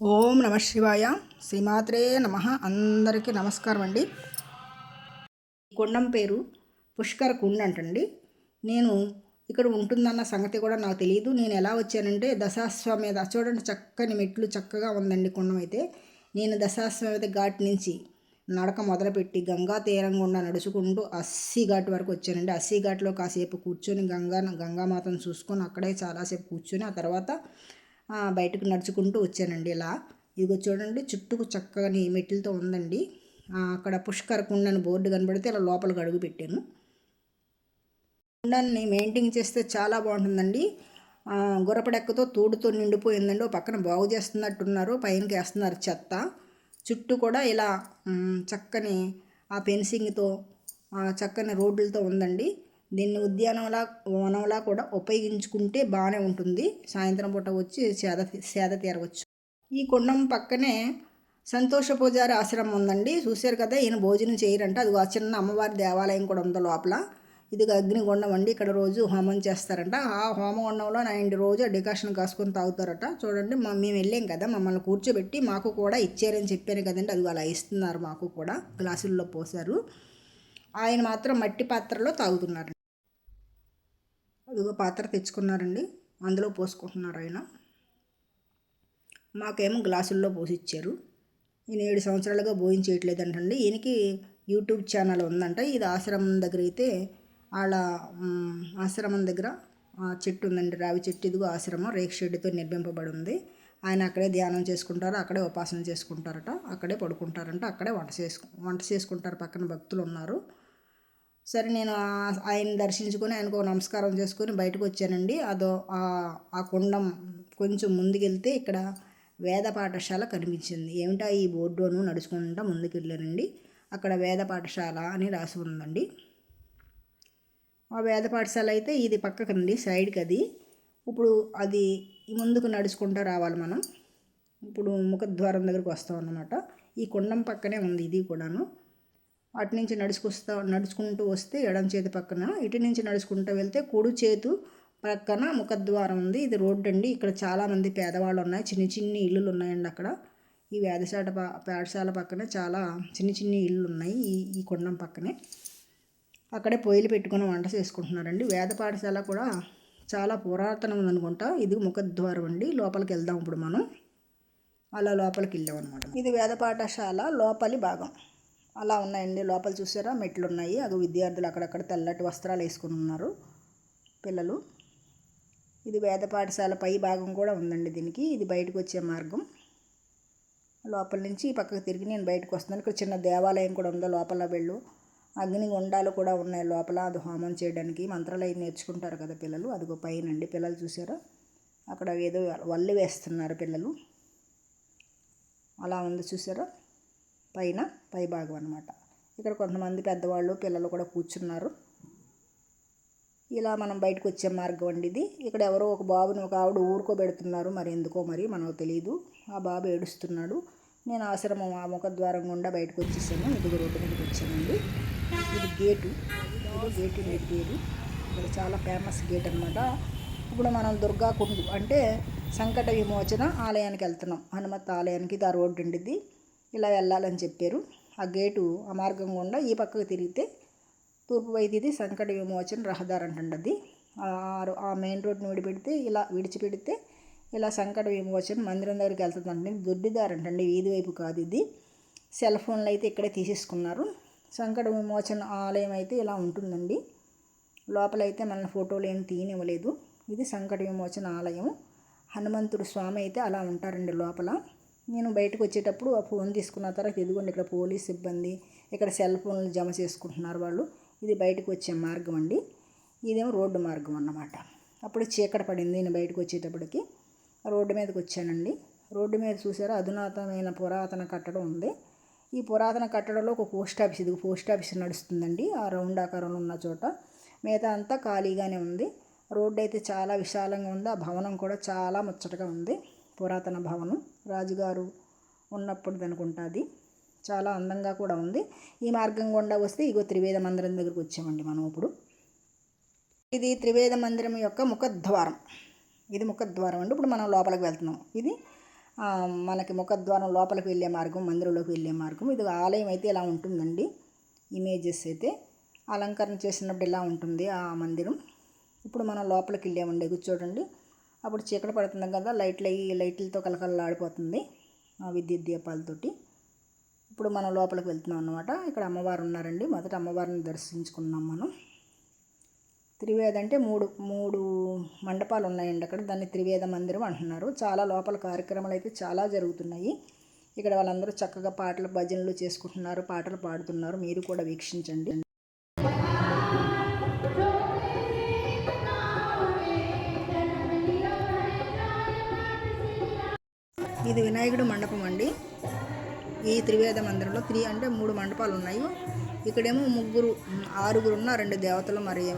ఓం నమ శివాయ. శ్రీమాత్రే నమ. అందరికీ నమస్కారం అండి. కొండం పేరు పుష్కర కుండ అంటండి. నేను ఇక్కడ ఉంటుందన్న సంగతి కూడా నాకు తెలియదు నేను ఎలా వచ్చానంటే దశాశ్వమేధ చూడండి చక్కని మెట్లు చక్కగా ఉందండి కుండం అయితే. నేను దశాశ్వమేధ ఘాట్ నుంచి నడక మొదలుపెట్టి గంగా తీరం గుండా నడుచుకుంటూ అస్సీ ఘాట్ వరకు వచ్చానండి. అస్సీ ఘాట్లో కాసేపు కూర్చొని గంగా గంగామాతను చూసుకొని అక్కడే చాలాసేపు కూర్చొని ఆ తర్వాత బయటకు నడుచుకుంటూ వచ్చానండి ఇలా. ఇదిగో చూడండి చుట్టూ చక్కగా మెట్లతో ఉందండి. అక్కడ పుష్కర కుండని బోర్డు కనబడితే ఇలా లోపలికి అడుగు పెట్టాను. కుండాన్ని మెయింటైన్ చేస్తే చాలా బాగుంటుందండి. గుర్రపడెక్కతో తూడుతో నిండిపోయిందండి. ఓ పక్కన బాగు చేస్తున్నట్టున్నారు పైనకి వేస్తున్నారు చెత్త. చుట్టూ కూడా ఇలా చక్కని ఆ ఫెన్సింగ్తో చక్కని రోడ్లతో ఉందండి. దీన్ని ఉద్యానంలా వనంలా కూడా ఉపయోగించుకుంటే బాగానే ఉంటుంది. సాయంత్రం పూట వచ్చి సేద సేద తీరవచ్చు. ఈ కొండం పక్కనే సంతోష పూజారి ఆశ్రమం ఉందండి. చూశారు కదా ఈయన భోజనం చేయరంట. అది చిన్న అమ్మవారి దేవాలయం కూడా ఉంది లోపల. ఇది అగ్నిగుండం అండి. ఇక్కడ రోజు హోమం చేస్తారంట. ఆ హోమగుండంలో ఆయన రోజు డికాషన్ కాసుకొని తాగుతారట. చూడండి మేము వెళ్ళాం కదా మమ్మల్ని కూర్చోబెట్టి మాకు కూడా ఇచ్చారని చెప్పాను కదండి. అది అలా ఇస్తున్నారు మాకు కూడా. గ్లాసుల్లో పోసారు ఆయన మాత్రం మట్టి పాత్రలో తాగుతున్నారు ఇదిగో పాత్ర తెచ్చుకున్నారండి. అందులో పోసుకుంటున్నారు ఆయన. మాకేమో గ్లాసుల్లో పోసిచ్చారు. ఈయన ఏడు సంవత్సరాలుగా భోజనం అండి ఈయనకి యూట్యూబ్ ఛానల్ ఉందంట. ఇది ఆశ్రమం దగ్గర అయితే వాళ్ళ ఆశ్రమం దగ్గర చెట్టు ఉందండి. రావి చెట్టు ఇదిగో ఆశ్రమం. రేక్ షెడ్తో నిర్మింపబడి ఉంది. ఆయన అక్కడే ధ్యానం చేసుకుంటారు. అక్కడే ఉపాసన చేసుకుంటారట. అక్కడే పడుకుంటారంట. అక్కడే వంట చేసుకు వంట చేసుకుంటారు. పక్కన భక్తులు ఉన్నారు. సరే నేను ఆయన దర్శించుకొని ఆయనకు నమస్కారం చేసుకొని బయటకు వచ్చానండి. అదో ఆ కుండం కొంచెం ముందుకెళ్తే ఇక్కడ వేద పాఠశాల కనిపించింది. ఏమిటా ఈ బోర్డును నడుచుకుంటా ముందుకు వెళ్ళానండి అక్కడ వేద పాఠశాల అని రాసి ఉందండి. ఆ వేద పాఠశాల అయితే ఇది పక్కకండి సైడ్కి అది ఇప్పుడు అది ముందుకు నడుచుకుంటూ రావాలి మనం. ఇప్పుడు ముఖద్వారం దగ్గరకు వస్తాం అన్నమాట ఈ కుండం పక్కనే ఉంది ఇది కూడాను. అటు నుంచి నడుచుకొస్తా నడుచుకుంటూ వస్తే ఎడం చేతి పక్కన ఇటు నుంచి నడుచుకుంటూ వెళ్తే కుడి చేతు పక్కన ముఖద్వారం ఉంది. ఇది రోడ్డు అండి. ఇక్కడ చాలామంది పేదవాళ్ళు ఉన్నాయి. చిన్న చిన్ని ఇల్లులు ఉన్నాయండి అక్కడ. ఈ వేదశాల పాఠశాల పక్కనే చాలా చిన్న చిన్ని ఇల్లు ఉన్నాయి ఈ ఈ కొండం పక్కనే. అక్కడే పొయ్యిలు పెట్టుకుని వంట చేసుకుంటున్నారండి. వేద పాఠశాల కూడా చాలా పురాతనం అనుకుంటా ఇది ముఖద్వారం అండి. లోపలికి వెళ్దాం ఇప్పుడు మనం. అలా లోపలికి వెళ్ళాం అనమాట ఇది వేద పాఠశాల లోపలి భాగం. అలా ఉన్నాయండి. లోపల చూసారా? మెట్లు ఉన్నాయి అది విద్యార్థులు అక్కడక్కడ తెల్లటి వస్త్రాలు వేసుకుని ఉన్నారు. పిల్లలు. ఇది వేద పాఠశాల పై భాగం కూడా ఉందండి దీనికి. ఇది బయటకు వచ్చే మార్గం. లోపల నుంచి పక్కకు తిరిగి నేను బయటకు వస్తున్నాను. ఇక్కడ చిన్న దేవాలయం కూడా ఉందో లోపల వెళ్ళు. అగ్ని గుండాలు కూడా ఉన్నాయి లోపల. అది హోమం చేయడానికి మంత్రాలు అవి నేర్చుకుంటారు కదా పిల్లలు. అదిగో పైనండి. పిల్లలు చూసారా? అక్కడ ఏదో వల్లి వేస్తున్నారు పిల్లలు. అలా ఉంది చూసారా? పైన. పై భాగం అనమాట ఇక్కడ కొంతమంది పెద్దవాళ్ళు పిల్లలు కూడా కూర్చున్నారు. ఇలా మనం బయటకు వచ్చే మార్గం అండి ఇది. ఇక్కడ ఎవరో ఒక బాబుని ఒక ఆవిడ ఊరుకోబెడుతున్నారు. మరి ఎందుకో మరి మనకు తెలియదు ఆ బాబు ఏడుస్తున్నాడు. నేను ఆశ్రమం ఆ ముఖద్వారం గుండా బయటకు వచ్చేసాను. ఇది రోడ్డు మీదకి వచ్చానండి. ఇది గేటు. ఇది గేటు పేరు ఇక్కడ చాలా ఫేమస్ గేట్ అనమాట ఇప్పుడు మనం దుర్గా కుండు అంటే సంకట విమోచన ఆలయానికి వెళ్తున్నాం. హనుమత్ ఆలయానికి ఇది ఆ రోడ్డు ఉండిద్ది ఇలా వెళ్ళాలని చెప్పారు. ఆ గేటు ఆ మార్గం గుండా ఈ పక్కకు తిరిగితే తూర్పు వైద్యుది సంకట విమోచన రహదారి అంటుండది. ఆ మెయిన్ రోడ్ని విడిపెడితే ఇలా విడిచిపెడితే ఇలా సంకట విమోచన మందిరం దగ్గరికి వెళ్తుందండి దొడ్డిదారు అంటండి వీధి వైపు కాదు ఇది. సెల్ ఫోన్లు అయితే ఇక్కడే తీసేసుకున్నారు. సంకట విమోచన ఆలయం అయితే ఇలా ఉంటుందండి. లోపలైతే మన ఫోటోలు ఏం తీయనివ్వలేదు. ఇది సంకట విమోచన ఆలయం హనుమంతుడు స్వామి అయితే అలా ఉంటారండి లోపల. నేను బయటకు వచ్చేటప్పుడు ఆ ఫోన్ తీసుకున్న తర్వాత ఇదిగోండి ఇక్కడ పోలీస్ సిబ్బంది ఇక్కడ సెల్ ఫోన్లు జమ చేసుకుంటున్నారు వాళ్ళు. ఇది బయటకు వచ్చే మార్గం అండి. ఇదేమో రోడ్డు మార్గం అన్నమాట. అప్పుడు చీకట పడింది నేను బయటకు వచ్చేటప్పటికి రోడ్డు మీదకి వచ్చానండి రోడ్డు మీద చూసారా? అధునాతనమైన పురాతన కట్టడం ఉంది. ఈ పురాతన కట్టడంలో ఒక పోస్ట్ ఆఫీస్ ఇది పోస్ట్ ఆఫీస్ నడుస్తుందండి. ఆ రౌండ్ ఆకారంలో ఉన్న చోట. మిగతా అంతా ఖాళీగానే ఉంది. రోడ్డు అయితే చాలా విశాలంగా ఉంది. ఆ భవనం కూడా చాలా ముచ్చటగా ఉంది. పురాతన భవనం. రాజుగారు ఉన్నప్పుడు అనుకుంటుంది చాలా అందంగా కూడా ఉంది. ఈ మార్గం గుండా వస్తే ఇగో త్రివేద మందిరం దగ్గరకు వచ్చామండి మనం ఇప్పుడు. ఇది త్రివేద మందిరం యొక్క ముఖద్వారం. ఇది ముఖద్వారం అండి. ఇప్పుడు మనం లోపలికి వెళ్తున్నాం. ఇది మనకి ముఖద్వారం లోపలికి వెళ్ళే మార్గం మందిరంలోకి వెళ్ళే మార్గం. ఇది ఆలయం అయితే ఇలా ఉంటుందండి. ఇమేజెస్ అయితే అలంకరణ చేసినప్పుడు ఇలా ఉంటుంది ఆ మందిరం. ఇప్పుడు మనం లోపలికి వెళ్ళామండి. కూర్చోడండి అప్పుడు చీకటి పడుతుంది కదా లైట్లు అయ్యి లైట్లతో కలకలలాడిపోతుంది ఆ విద్యుత్ దీపాలతోటి. ఇప్పుడు మనం లోపలికి వెళ్తున్నాం అనమాట ఇక్కడ అమ్మవారు ఉన్నారండి. మొదట అమ్మవారిని దర్శించుకున్నాం మనం. త్రివేద అంటే మూడు మూడు మండపాలు ఉన్నాయండి అక్కడ. దాన్ని త్రివేద మందిరం అంటున్నారు. చాలా లోపల కార్యక్రమాలు అయితే చాలా జరుగుతున్నాయి. ఇక్కడ వాళ్ళందరూ చక్కగా పాటలు భజనలు చేసుకుంటున్నారు పాటలు పాడుతున్నారు. మీరు కూడా వీక్షించండి. ఈ త్రివేద మందిరంలో త్రీ అంటే మూడు మండపాలు ఉన్నాయి. ఇక్కడేమో ముగ్గురు ఆరుగురు ఉన్న రెండు దేవతలు మరి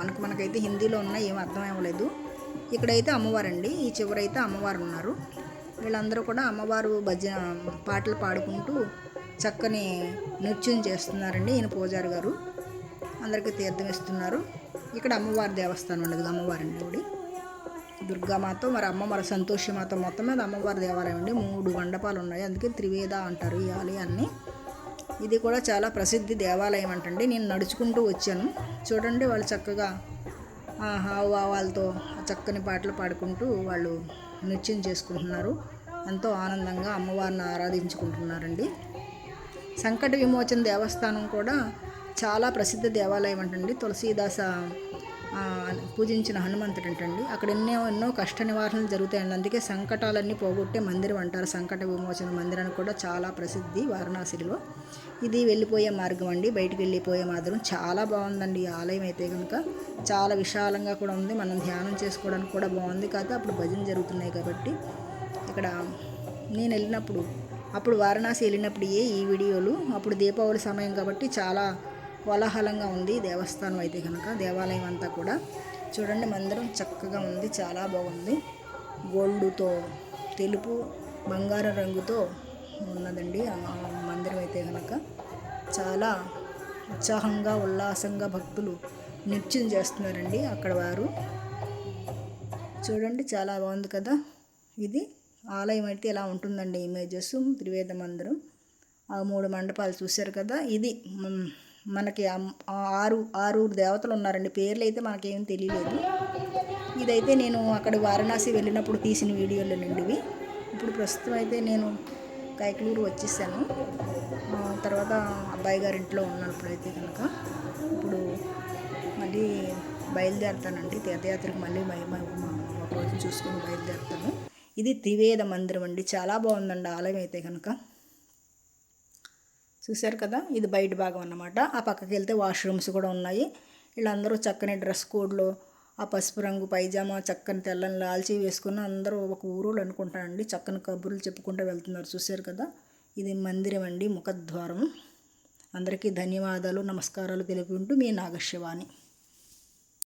మనకు మనకైతే హిందీలో ఉన్నాయి ఏం అర్థం అవ్వలేదు. ఇక్కడైతే అమ్మవారండి. ఈ చివరైతే అమ్మవారు ఉన్నారు. వీళ్ళందరూ కూడా అమ్మవారు భజన పాటలు పాడుకుంటూ చక్కని నృత్యం చేస్తున్నారండి ఈయన పూజారి గారు. అందరికీ తీర్థం ఇస్తున్నారు. ఇక్కడ అమ్మవారి దేవస్థానం ఉండదు అమ్మవారిని గుడి. దుర్గామాత మరి అమ్మ సంతోషమాత మొత్తం మీద అమ్మవారి దేవాలయం అండి. మూడు మండపాలు ఉన్నాయి. అందుకే త్రివేద అంటారు ఈ ఆలయాన్ని. ఇది కూడా చాలా ప్రసిద్ధి దేవాలయం అంటండి. నేను నడుచుకుంటూ వచ్చాను. చూడండి వాళ్ళు చక్కగా ఆ హావభావాలతో చక్కని పాటలు పాడుకుంటూ వాళ్ళు నృత్యం చేసుకుంటున్నారు. ఎంతో ఆనందంగా అమ్మవారిని ఆరాధించుకుంటున్నారండి. సంకట విమోచన దేవస్థానం కూడా చాలా ప్రసిద్ధ దేవాలయం అంటండి. తులసీదాస పూజించిన హనుమంతుడు అంటండి అక్కడ ఎన్నో ఎన్నో కష్ట నివారణలు జరుగుతాయండి. అందుకే సంకటాలన్నీ పోగొట్టే మందిరం అంటారు. సంకట విమోచన మందిరం కూడా చాలా ప్రసిద్ధి వారణాసిలో. ఇది వెళ్ళిపోయే మార్గం అండి. బయటికి వెళ్ళిపోయే మార్గం చాలా బాగుందండి. ఈ ఆలయం అయితే కనుక చాలా విశాలంగా కూడా ఉంది. మనం ధ్యానం చేసుకోవడానికి కూడా బాగుంది. కాకపోతే అప్పుడు భజన జరుగుతున్నాయి కాబట్టి ఇక్కడ నేను వెళ్ళినప్పుడు అప్పుడు వారణాసి వెళ్ళినప్పుడు ఏ ఈ వీడియోలు అప్పుడు దీపావళి సమయం కాబట్టి చాలా కోలాహలంగా ఉంది దేవస్థానం అయితే కనుక దేవాలయం అంతా కూడా. చూడండి మందిరం చక్కగా ఉంది చాలా బాగుంది. గోల్డ్తో తెలుపు బంగారం రంగుతో ఉన్నదండి మందిరం అయితే కనుక. చాలా ఉత్సాహంగా ఉల్లాసంగా భక్తులు నృత్యం చేస్తున్నారండి అక్కడ వారు. చూడండి చాలా బాగుంది కదా. ఇది ఆలయం అయితే ఇలా ఉంటుందండి ఇమేజెస్ త్రివేద మందిరం. ఆ మూడు మండపాలు చూశారు కదా ఇది. మనకి ఆరు ఆరు దేవతలు ఉన్నారండి. పేర్లు అయితే మనకేం తెలియలేదు. ఇదైతే నేను అక్కడ వారణాసి వెళ్ళినప్పుడు తీసిన వీడియోలు ఇవి. ఇప్పుడు ప్రస్తుతం అయితే నేను కైకలూరు వచ్చేసాను. తర్వాత అబ్బాయి గారి ఇంట్లో ఉన్నాను ఇప్పుడైతే కనుక. ఇప్పుడు మళ్ళీ బయలుదేరుతానండి. తీర్థయాత్రకు మళ్ళీ మై- ఒక రోజు చూసుకొని బయలుదేరుతాను. ఇది త్రివేద మందిరం అండి. చాలా బాగుందండి ఆలయం అయితే కనుక. చూశారు కదా? ఇది బయట భాగం అన్నమాట. ఆ పక్కకి వెళ్తే వాష్రూమ్స్ కూడా ఉన్నాయి. వీళ్ళందరూ చక్కని డ్రెస్ కోడ్లో ఆ పసుపు రంగు పైజామా చక్కని తెల్లని లాల్చీ వేసుకుని అందరూ ఒక ఊరోళ్ళు అనుకుంటానండి. చక్కని కబుర్లు చెప్పుకుంటూ వెళ్తున్నారు. చూశారు కదా? ఇది మందిరం అండి ముఖద్వారం. అందరికీ ధన్యవాదాలు నమస్కారాలు తెలుపుకుంటూ మీ నాగశివాని.